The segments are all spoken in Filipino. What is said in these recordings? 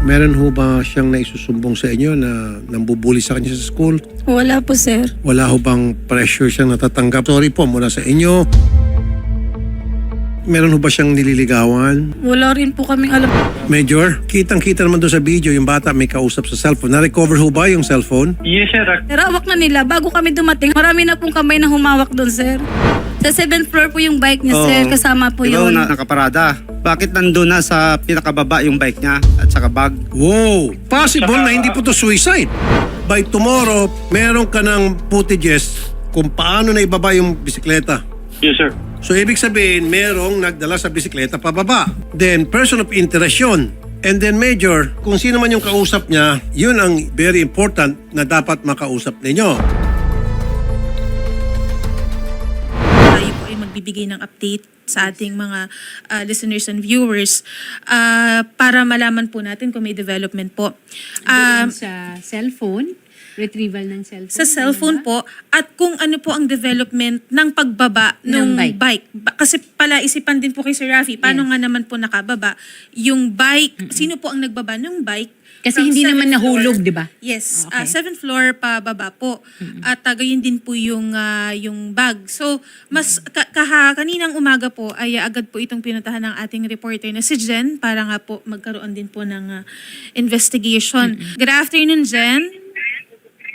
Meron ho ba siyang naisusumbong sa inyo na nambubuli sa kanya sa school? Wala po, sir. Wala ho bang pressure siyang natatanggap? Sorry po mula sa inyo. Meron ho ba siyang nililigawan? Wala rin po kaming alam. Major, kitang-kita naman doon sa video yung bata may kausap sa cellphone. Na-recover ho ba yung cellphone? Yes, sir. Sir, hawak na nila. Bago kami dumating, marami na pong kamay na humawak doon, sir. Sa 7th floor po yung bike niya, sir. Oo. Kasama po ba yun. na, nakaparada? Bakit nandun na sa pinakababa yung bike niya at saka bag? Wow! Possible na hindi po to suicide. By tomorrow, meron ka ng footages kung paano na ibaba yung bisikleta. Yes, sir. So, ibig sabihin, merong nagdala sa bisikleta pababa. Then, person of interest yun. And then, Major, kung sino man yung kausap niya, yun ang very important na dapat makausap ninyo. Magbibigay ng update sa ating mga ah, listeners and viewers ah, para malaman po natin kung may development po. Doon sa cellphone, retrieval ng cellphone. sa cellphone po at kung ano po ang development ng pagbaba ng bike. bike. Kasi pala isipan din po kay Sir Rafi, paano Yes. nga naman po nakababa yung bike, sino po ang nagbaba ng bike? Kasi from hindi naman nahulog, floor- di ba? Yes, Okay. ah, seventh floor pa baba po. At uh, gayon din po yung ah, yung bag. So, mas ka- kaha, kaninang umaga po ay ah, agad po itong pinuntahan ng ating reporter na si Jen para nga po magkaroon din po ng ah, investigation. Good afternoon, Jen.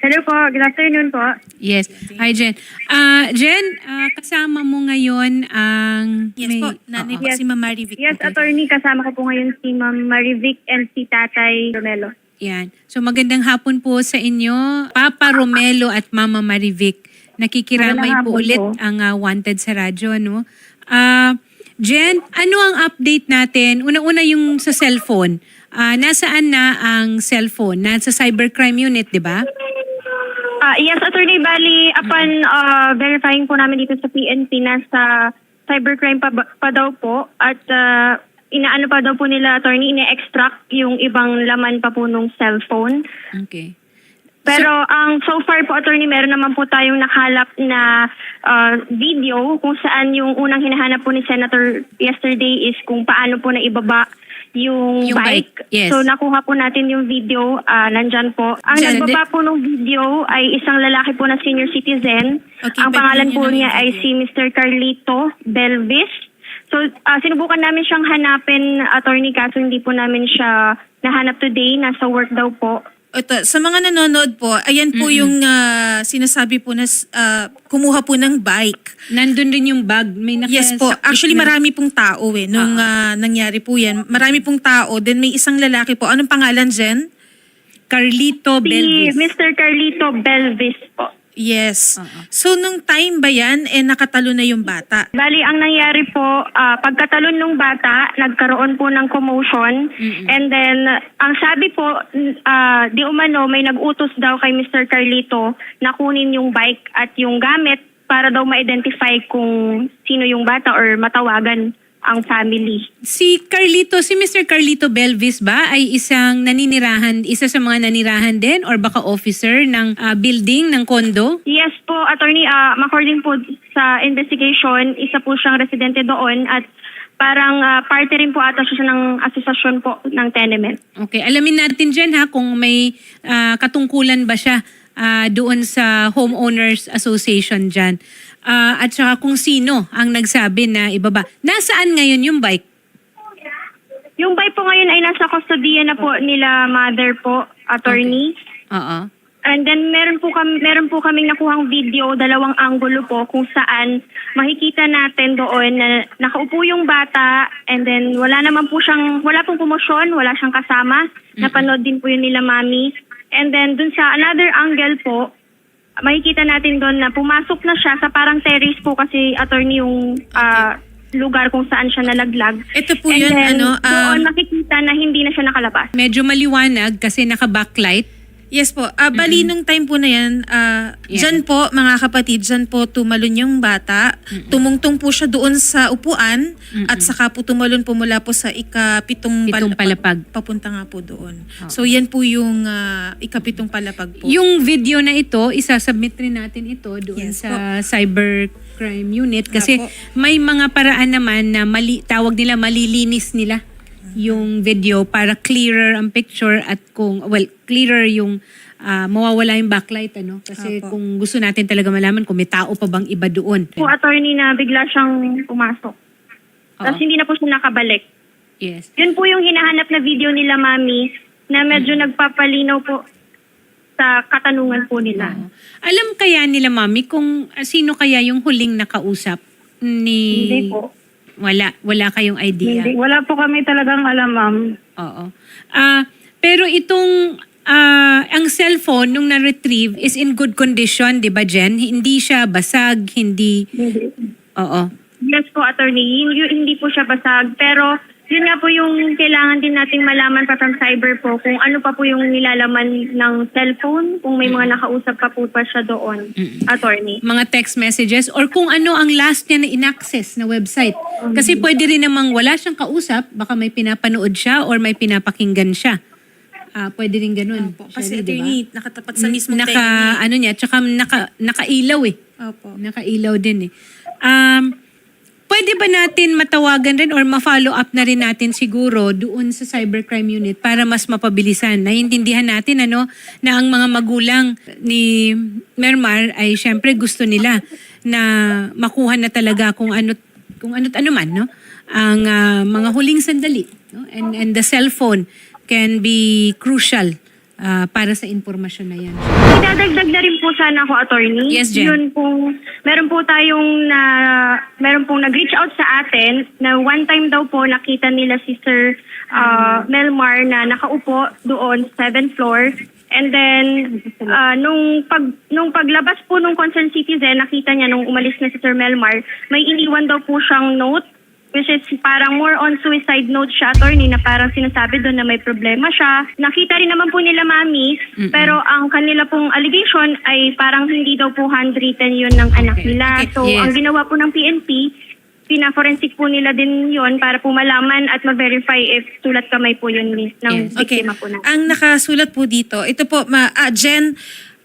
Hello po, good afternoon po. Yes. Hi, Jen. Ah, Jen, ah, kasama mo ngayon ang... Yes may- po, nanay Oo. po si Ma'am Marivic. Yes, Okay. attorney, kasama ko po ngayon si Ma'am Marivic and si Tatay Romelo. Yan. So magandang hapon po sa inyo, Papa Romelo at Mama Marivic. Nakikiramay Magandang po hapon ulit po. ang ah, Wanted sa radyo, no? Ah, Jen, ano ang update natin? Una-una yung sa cellphone. Ah, nasaan na ang cellphone? Nasa cybercrime unit, di ba? Ah, yes, attorney, bali, upon ah, verifying po namin dito sa PNP, nasa cybercrime pa, ba- pa daw po at ah, inaano pa daw po nila, attorney, ine-extract yung ibang laman pa po nung cellphone. Okay. Pero ang so far po, attorney, meron naman po tayong nakalap na ah, video kung saan yung unang hinahanap po ni Senator yesterday is kung paano po na ibaba yung, Yung bike, yes. So nakuha po natin yung video, ah, nandyan po. Ang Dyan, nagbaba po ng video ay isang lalaki po na senior citizen. Okay, ang pwede pangalan niyo po yung niya ay video. si Mr. Carlito Belvis. So ah, sinubukan namin siyang hanapin, attorney, kaso hindi po namin siya nahanap today. Nasa work daw po. Ito, sa mga nanonood po, ayan po yung ah, sinasabi po na ah, kumuha po ng bike. Nandun rin yung bag. May Yes po. Actually, na- marami pong tao eh. Nung ah, nangyari po yan. Marami pong tao. Then may isang lalaki po. Anong pangalan, Jen? Carlito Si Belvis. Mr. Carlito Belvis po. Yes. So, nung time ba yan, eh, nakatalo na yung bata? Bali, ang nangyari po, ah, pagkatalon ng bata, nagkaroon po ng commotion. And then, ang sabi po, n- ah, di umano, may nag-utos daw kay Mr. Carlito na kunin yung bike at yung gamit para daw ma-identify kung sino yung bata or matawagan ang family. Si Carlito, si Mr. Carlito Belvis ba ay isang naninirahan, isa sa mga nanirahan din or baka officer ng ah, building, ng kondo? Yes po, attorney, ah, according po sa investigation, isa po siyang residente doon at parang ah, parte rin po ata siya ng asosasyon po ng tenement. Okay, alamin natin dyan ha kung may ah, katungkulan ba siya ah, doon sa Homeowners Association dyan. Ah, at saka kung sino ang nagsabi na ibaba. Nasaan ngayon yung bike? Yung bike po ngayon ay nasa kustodiya na po nila mother po, attorney. Oo. And then meron po kami meron po kaming nakuhang video, dalawang anggulo po kung saan makikita natin doon na nakaupo yung bata and then wala naman po siyang wala pong pumosyon, wala siyang kasama. Napanood din po yun nila mami. And then dun sa another angle po, makikita natin doon na pumasok na siya sa parang terrace po kasi attorney yung ah, lugar kung saan siya nalaglag. Ito po And yun, then, ano, doon um, makikita na hindi na siya nakalabas. Medyo maliwanag kasi naka-backlight. Yes po. Ah, bali, nung time po na yan, ah, Yeah. dyan po, mga kapatid, dyan po tumalon yung bata. Tumungtong po siya doon sa upuan at saka po tumalon po mula po sa ikapitong Pitong palapag. Papunta nga po doon. So, yan po yung ah, ikapitong palapag po. Yung video na ito, isasubmit rin natin ito doon Yes sa cybercrime unit kasi Nga po. may mga paraan naman na mali, tawag nila malilinis nila yung video para clearer ang picture at kung, well, clearer yung ah, mawawala yung backlight, ano? Kasi Opo. kung gusto natin talaga malaman kung may tao pa bang iba doon. Po attorney na bigla siyang pumasok. Tapos Oo. hindi na po siya nakabalik. Yes. Yun po yung hinahanap na video nila, mami, na medyo nagpapalinaw po sa katanungan po nila. Oo. Alam kaya nila, mami, kung ah, sino kaya yung huling nakausap ni... Hindi po. Wala, wala kayong idea. Hindi, wala po kami talagang alam, ma'am. Oo. Ah, pero itong ah, ang cellphone nung na-retrieve is in good condition, 'di ba, Jen? Hindi siya basag, hindi Hindi. Oo. Yes po, attorney. Yun- yun- hindi po siya basag. Pero yun nga po yung kailangan din nating malaman pa from cyber po kung ano pa po yung nilalaman ng cellphone, kung may mga nakausap pa po pa siya doon, attorney. Mga text messages or kung ano ang last niya na inaccess na website. Kasi pwede rin namang wala siyang kausap, baka may pinapanood siya or may pinapakinggan siya. Ah, pwede rin ganun. Opo, kasi Shirley, di ba? attorney, nakatapat sa mismong naka, niya. ano niya, tsaka naka, nakailaw eh. Opo. Nakailaw din eh. Um, pwede ba natin matawagan rin or ma-follow up na rin natin siguro doon sa cybercrime unit para mas mapabilisan? Naiintindihan natin ano na ang mga magulang ni Mermar ay syempre gusto nila na makuha na talaga kung ano kung ano't ano man no ang ah, mga huling sandali no and and the cellphone can be crucial ah, para sa impormasyon na yan. Idadagdag na rin po sana ako, attorney. Yes, Jen. Yun pong, meron po tayong na, meron pong nag-reach out sa atin na one time daw po nakita nila si Sir uh, Melmar na nakaupo doon sa seventh floor. And then, uh, nung, pag, nung paglabas po nung concerned citizen, nakita niya nung umalis na si Sir Melmar, may iniwan daw po siyang note which is parang more on suicide note siya, attorney, na parang sinasabi doon na may problema siya. Nakita rin naman po nila, mami, pero ang kanila pong allegation ay parang hindi daw po handwritten yun ng anak Okay. nila. Okay. So, Yes. ang ginawa po ng PNP, pina-forensic po nila din yon para po malaman at ma-verify if sulat kamay po yun ni- ng Yes. Okay. biktima po natin. Ang nakasulat po dito, ito po, ma, ah, Jen,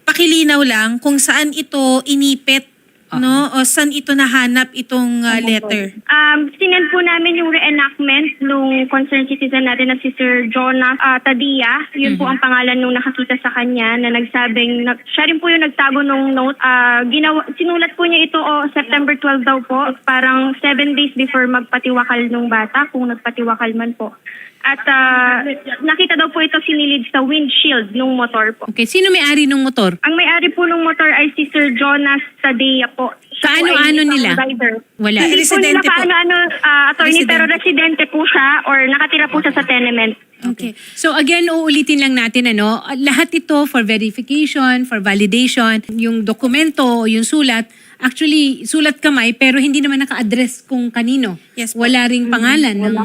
pakilinaw lang kung saan ito inipit, no? O saan ito nahanap itong ah, letter. Um, sinend po namin yung reenactment nung concerned citizen natin na si Sir Jonas uh, Tadia. Yun po ang pangalan nung nakakita sa kanya na nagsabing, nag, siya rin po yung nagtago nung note. Ah, ginawa, sinulat po niya ito o September 12 daw po, parang 7 days before magpatiwakal nung bata, kung nagpatiwakal man po. At ah, nakita daw po ito sinilid sa windshield nung motor po. Okay, sino may-ari ng motor? Ang may-ari po ng motor ay si Sir Jonas Tadea po. Siya po ay Kaano-ano isang nila? Rider. Wala. Hindi po nila Residente po. kaano-ano, ah, attorney, Residente. pero residente po siya or nakatira po siya sa tenement. Okay. So again, uulitin lang natin ano, lahat ito for verification, for validation, yung dokumento, yung sulat, actually sulat kamay pero hindi naman naka-address kung kanino. Yes po. Wala ring pangalan ng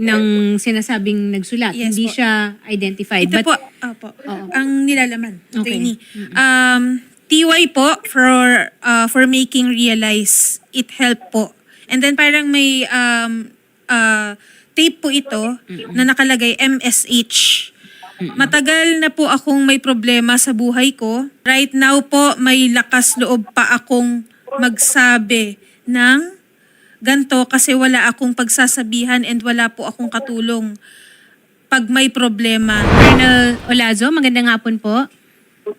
ng sinasabing nagsulat. Yes hindi po. siya identified. Ito But po, opo, ang nilalaman. Okay. Um, TY po for uh, for making realize it help po. And then parang may um, uh, tape po ito na nakalagay MSH. Matagal na po akong may problema sa buhay ko. Right now po may lakas loob pa akong magsabi ng ganto kasi wala akong pagsasabihan and wala po akong katulong pag may problema. Colonel Olazo, magandang hapon po.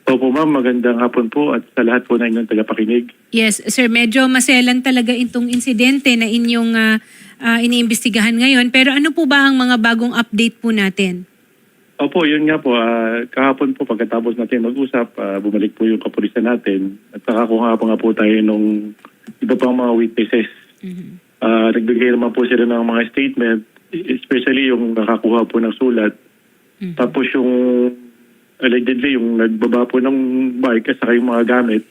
Opo ma'am, magandang hapon po at sa lahat po na inyong tagapakinig. Yes, sir, medyo maselan talaga itong insidente na inyong ah, ah, iniimbestigahan ngayon. Pero ano po ba ang mga bagong update po natin? Opo, yun nga po, ah, kahapon po pagkatapos natin mag-usap, ah, bumalik po yung kapulisan natin. At nakakuha pa nga po tayo nung iba pang mga witnesses. Ah, nagbigay naman po sila ng mga statement, especially yung nakakuha po ng sulat. Tapos yung allegedly yung nagbaba po ng bike at saka yung mga gamit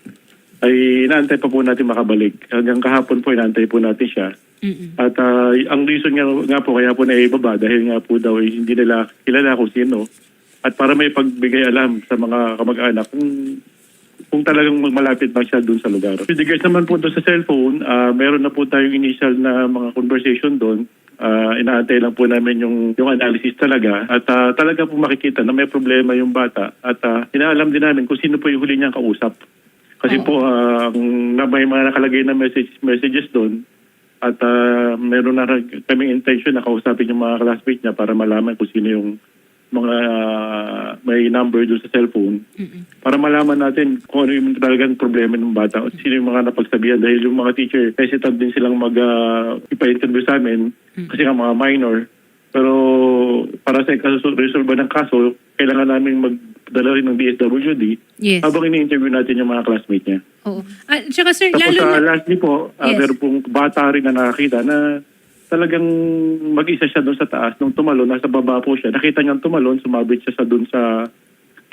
ay inaantay pa po natin makabalik. Hanggang kahapon po inaantay po natin siya. Mm-mm. At ah, ang reason nga, nga po kaya po naibaba dahil nga po daw eh, hindi nila kilala kung sino. At para may pagbigay alam sa mga kamag-anak kung kung talagang malapit ba siya doon sa lugar. With regards naman po doon sa cellphone, ah, meron na po tayong initial na mga conversation doon. Ah, inaantay lang po namin yung, yung analysis talaga. At ah, talaga po makikita na may problema yung bata. At ah, inaalam din namin kung sino po yung huli niyang kausap. Kasi po, ah, ang na may mga nakalagay na message, messages doon, At ah, meron na kaming intention na kausapin yung mga classmates niya para malaman kung sino yung mga ah, may number doon sa cellphone. Para malaman natin kung ano yung talagang problema ng bata o sino yung mga napagsabihan dahil yung mga teacher hesitant din silang mag uh, ipa-interview sa amin kasi nga mga minor. Pero para sa resolve ng kaso kailangan namin magdala rin ng DSWD Yes. habang ini-interview natin yung mga classmates niya. Oo. At saka sir, Tapos lalo sa na... lastly po, uh, Yes. meron pong bata rin na nakakita na talagang mag-isa siya doon sa taas. Nung tumalon, nasa baba po siya. Nakita niyang tumalon, sumabit siya sa doon sa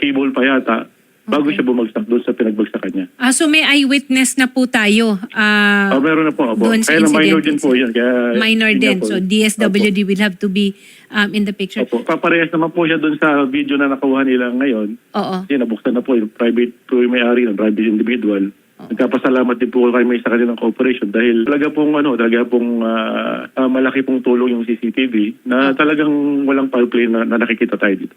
cable pa yata bago siya bumagsak doon sa pinagbagsakan niya. Ah, so may eyewitness na po tayo. Ah, oh, meron na po. Opo. doon sa Kaya lang minor incident din po yun. Kaya, minor din. po. So DSWD will have to be um, in the picture. Opo. Paparehas naman po siya doon sa video na nakuha nila ngayon. Oo. Kasi nabuksan na po yung private po yung may-ari ng private individual. Nagkapasalamat din po kami sa kanilang cooperation dahil talaga pong ano, talaga pong ah, ah, malaki pong tulong yung CCTV na talagang walang foul play na, na nakikita tayo dito.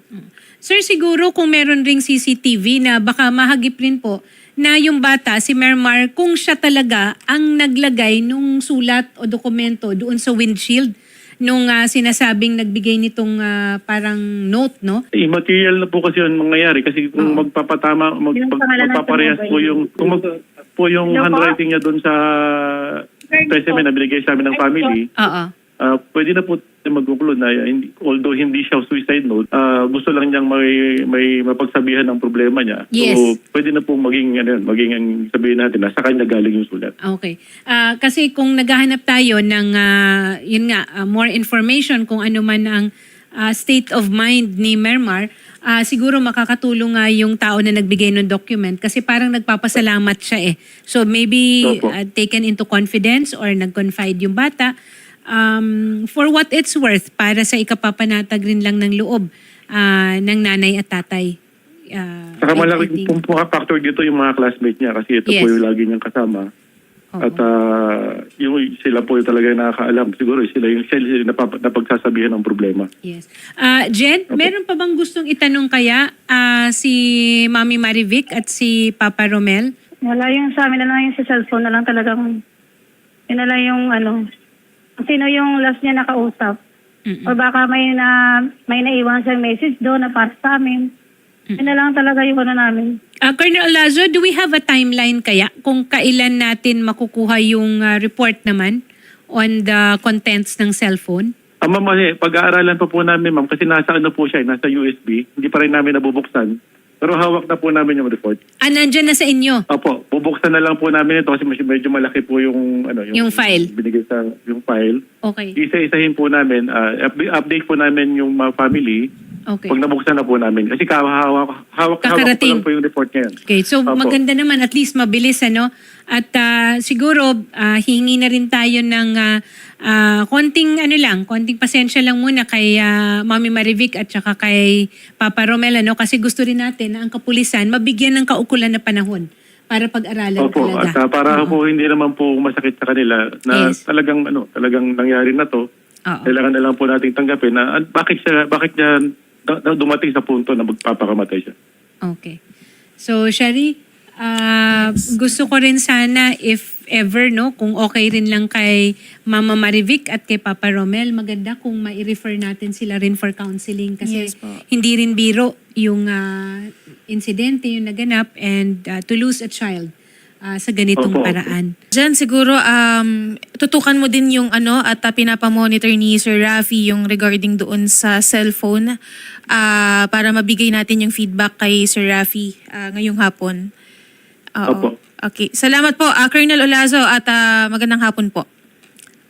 Sir, siguro kung meron ring CCTV na baka mahagip rin po na yung bata, si Mermar, kung siya talaga ang naglagay nung sulat o dokumento doon sa windshield nung ah, sinasabing nagbigay nitong ah, parang note, no? Immaterial na po kasi yung mangyayari kasi kung magpapatama, mag, Yung mag, pangalan ng magpaparehas po yung, kung mag, po yung po? handwriting niya doon sa specimen na binigay sa amin ng family, Oo. Ah, pwede na po tayo magkukulod na hindi, although hindi siya suicide note, ah, gusto lang niyang may, may mapagsabihan ng problema niya. Yes. So, pwede na po maging, ano, maging ang sabihin natin na sa kanya galing yung sulat. Okay. Ah, kasi kung naghahanap tayo ng, ah, yun nga, ah, more information kung ano man ang ah, state of mind ni Mermar, ah, siguro makakatulong nga yung tao na nagbigay ng document kasi parang nagpapasalamat siya eh. So maybe ah, taken into confidence or nag-confide yung bata um, for what it's worth para sa ikapapanatag rin lang ng loob ah, ng nanay at tatay. Ah, Saka malaki pong mga factor dito yung mga classmates niya kasi ito Yes. po yung lagi niyang kasama. Oo. At ah, yung sila po yung talaga nakakaalam. Siguro sila yung sila yung napap- napagsasabihan ng problema. Yes. Ah, Jen, meron pa bang gustong itanong kaya ah, si Mami Marivic at si Papa Romel? Wala yung sa amin na lang yung sa cellphone na lang talagang, yun na lang yung ano, sino yung last niya nakausap. Mm-mm. O baka may na may naiwan siyang message doon na para sa amin. Yun na lang talaga yung ano namin. Ah, Colonel Olazo, do we have a timeline kaya kung kailan natin makukuha yung ah, report naman on the contents ng cellphone? Ah, ma'am, kasi pag-aaralan pa po namin, ma'am, kasi nasa ano po siya, eh, nasa USB. Hindi pa rin namin nabubuksan. Pero hawak na po namin yung report. Ah, nandyan na sa inyo. Opo, bubuksan na lang po namin ito kasi mas- medyo malaki po yung ano Yung file. binigay sa yung file. Okay. Isa-isahin po namin, ah, up- update po namin yung mga family Okay. pag nabuksan na po namin. Kasi hawak hawak hawak ko Kakarating. lang po yung report ngayon. Okay, so Opo. maganda naman at least mabilis ano. At ah, siguro ah, hingi na rin tayo ng ah, ah, konting ano lang, konting pasensya lang muna kay ah, Mami Marivic at saka kay Papa Romel ano kasi gusto rin natin na ang kapulisan mabigyan ng kaukulan na panahon para pag-aralan Opo, talaga. at ah, para Oo. po hindi naman po masakit sa kanila na Yes. talagang ano, talagang nangyari na to. Oo. Kailangan na lang po nating tanggapin na ah, bakit siya bakit niya da- dumating sa punto na magpapakamatay siya. Okay. So, Shari, ah, gusto ko rin sana if ever, no, kung okay rin lang kay Mama Marivic at kay Papa Romel, maganda kung mai-refer natin sila rin for counseling kasi Yes po. hindi rin biro yung ah, insidente, yung naganap and ah, to lose a child ah, sa ganitong Opo, paraan. Diyan siguro um, tutukan mo din yung ano at uh, pinapamonitor ni Sir Rafi yung regarding doon sa cellphone ah, para mabigay natin yung feedback kay Sir Rafi ah, ngayong hapon. Oo. Opo. Okay. Salamat po, ah, Colonel Olazo at ah, magandang hapon po.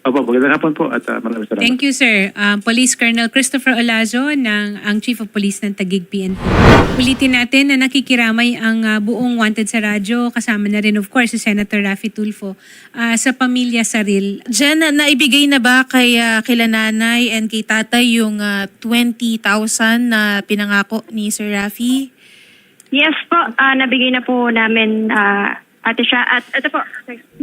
Opo, magandang hapon po at ah, maraming salamat. Thank you, sir. Um, Police Colonel Christopher Olazo ng ang Chief of Police ng Taguig PNP. Ulitin natin na nakikiramay ang ah, buong Wanted sa radyo. Kasama na rin, of course, si Senator Raffy Tulfo ah, sa pamilya Saril. Jen, na- naibigay na ba kay ah, kila nanay and kay tatay yung ah, 20,000 na pinangako ni Sir Rafi? Yes po, ah, nabigay na po namin ah, ate siya. At ito po,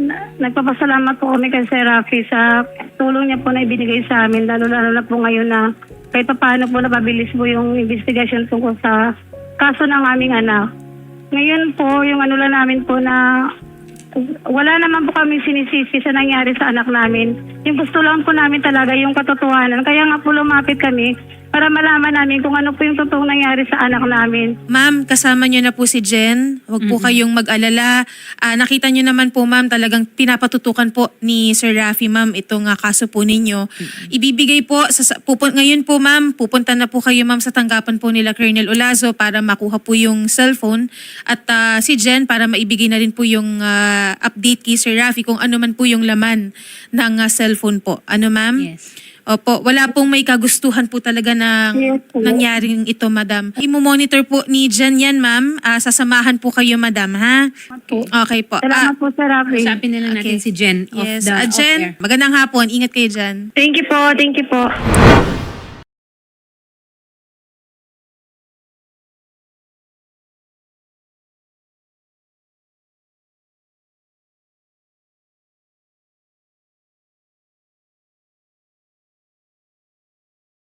Na- Nagpapasalamat po kami kay Sir Rafi sa tulong niya po na ibinigay sa amin, lalo-lalo na po ngayon na kahit pa paano po napabilis po yung investigation tungkol sa kaso ng aming anak. Ngayon po, yung ano lang namin po na wala naman po kami sinisisi sa nangyari sa anak namin. Yung gusto lang po namin talaga yung katotohanan. Kaya nga po lumapit kami para malaman namin kung ano po yung totoong nangyari sa anak namin. Ma'am, kasama niyo na po si Jen. Huwag po kayong mag-alala. Ah, nakita niyo naman po ma'am, talagang pinapatutukan po ni Sir Rafi ma'am itong ah, kaso po ninyo. Ibibigay po, sa, sa- pupun- ngayon po ma'am, pupunta na po kayo ma'am sa tanggapan po nila Colonel Olazo para makuha po yung cellphone. At ah, si Jen para maibigay na rin po yung ah, update kay Sir Rafi kung ano man po yung laman ng ah, cellphone po. Ano ma'am? Yes. Opo, wala pong may kagustuhan po talaga ng Yes, po. nangyaring ito, madam. Imo-monitor po ni Jen yan, ma'am. Ah, sasamahan po kayo, madam, ha? Okay po. Salamat po, Sir Rafi. Usapin na lang natin okay. si Jen off yes. the Ah, off Jen, air. magandang hapon. Ingat kayo dyan. Thank you po, thank you po.